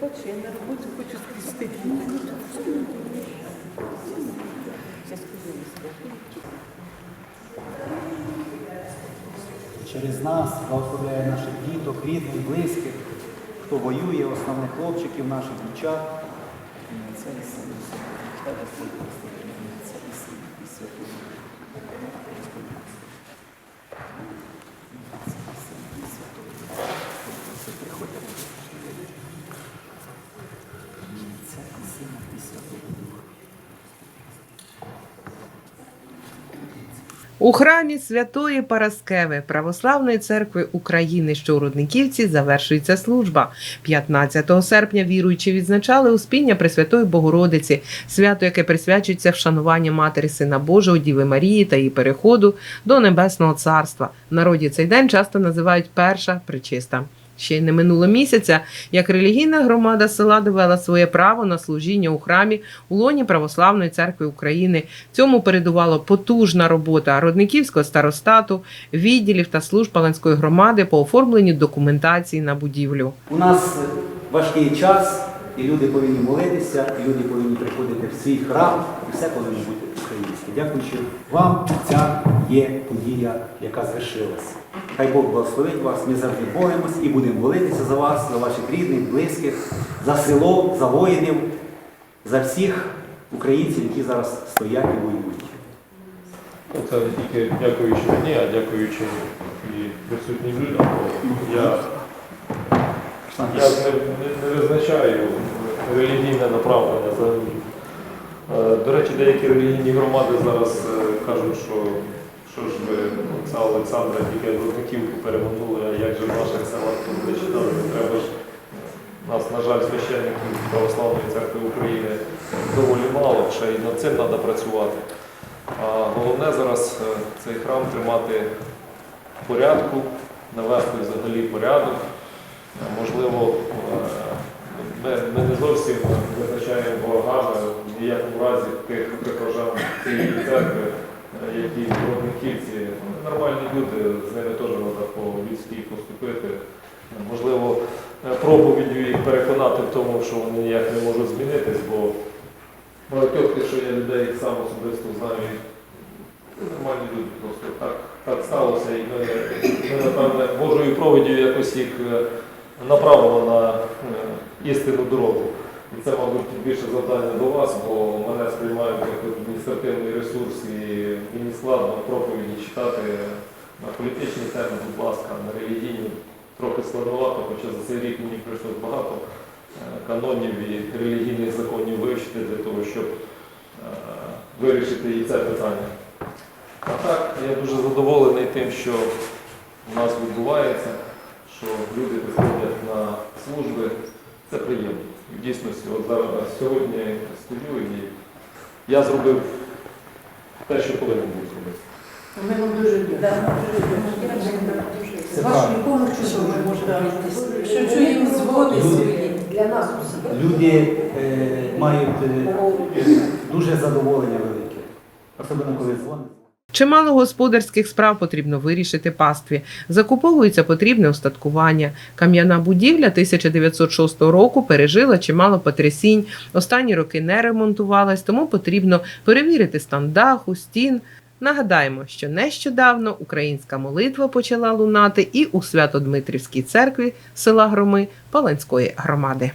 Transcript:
що я на роботу хочу скрістити. Зараз Через нас благословляє наших діток, рідних, близьких, хто воює, основних хлопчиків, наших дівчат. Це і Син, і Святий. Це приходить. Це і Син, і Святий Дух. У храмі Святої Параскеви Православної церкви України, що у Рудниківці, завершується служба. 15 серпня віруючі відзначали Успіння Пресвятої Богородиці, свято, яке присвячується вшануванню Матері Сина Божого, Діви Марії та її переходу до Небесного Царства. В народі цей день часто називають перша причиста. Ще й не минуло місяця, як релігійна громада села довела своє право на служіння у храмі у лоні Православної церкви України. Цьому передувала потужна робота родниківського старостату, відділів та служб Паланської громади по оформленню документації на будівлю. У нас важкий час, і люди повинні молитися, і люди повинні приходити в свій храм, і все повинно бути українське. Дякуючи вам, ця є подія, яка звершилась. Хай Бог благословить вас, ми завжди боремось і будемо молитися за вас, за ваших рідних, близьких, за село, за воїнів, за всіх українців, які зараз стоять і воюють. Це не тільки дякуючи мені, а дякуючи і присутнім людям. Я, я не, не, не визначаю релігійне направлення. Е, До речі, деякі релігійні громади зараз е, кажуть, що що ж ви, отця Олександра, тільки Рудниківку переманули, а як же в наших селах тут читали, треба ж. Нас, на жаль, священників Православної церкви України доволі мало, ще й над цим треба працювати. А головне зараз е, цей храм тримати в порядку, навести взагалі порядок. Е, Можливо, е, ми, ми не зовсім визначаємо ворогами в ніякому разі тих прихожан цієї церкви, які в Родниківці. Нормальні люди, з ними теж треба по-людськи поступити. Можливо, проповіддю їх переконати в тому, що вони ніяк не можуть змінитись, бо багатьох тих, що я людей сам особисто знаю, це нормальні люди просто так, так сталося. І ми, ми напевне, Божою проводдю якось їх е, направимо на е, істинну дорогу. І це, мабуть, більше завдання до вас, бо мене сприймають як адміністративний ресурс і мені складно проповіді читати на політичні теми, будь ласка, на релігійні. Трохи складновато, хоча за цей рік мені прийшлось багато е, канонів і релігійних законів вивчити для того, щоб е, вирішити і це питання. А так, я дуже задоволений тим, що у нас відбувається, що люди приходять на служби. Це приємно. В дійсності, от зараз сьогодні стою і я зробив те, що повинен був зробити. Ми вам дуже дякуємо. З вашою допомогою, що ми можемо що чуємо згоди сьогодні для нас усіх. Люди е, мають е, дуже задоволення велике, особливо коли дзвонять. Чимало господарських справ потрібно вирішити пастві. Закуповується потрібне устаткування. Кам'яна будівля 1906 року пережила чимало потрясінь. Останні роки не ремонтувалась, тому потрібно перевірити стан даху, стін. Нагадаємо, що нещодавно українська молитва почала лунати і у Свято-Дмитрівській церкві села Громи Паланської громади.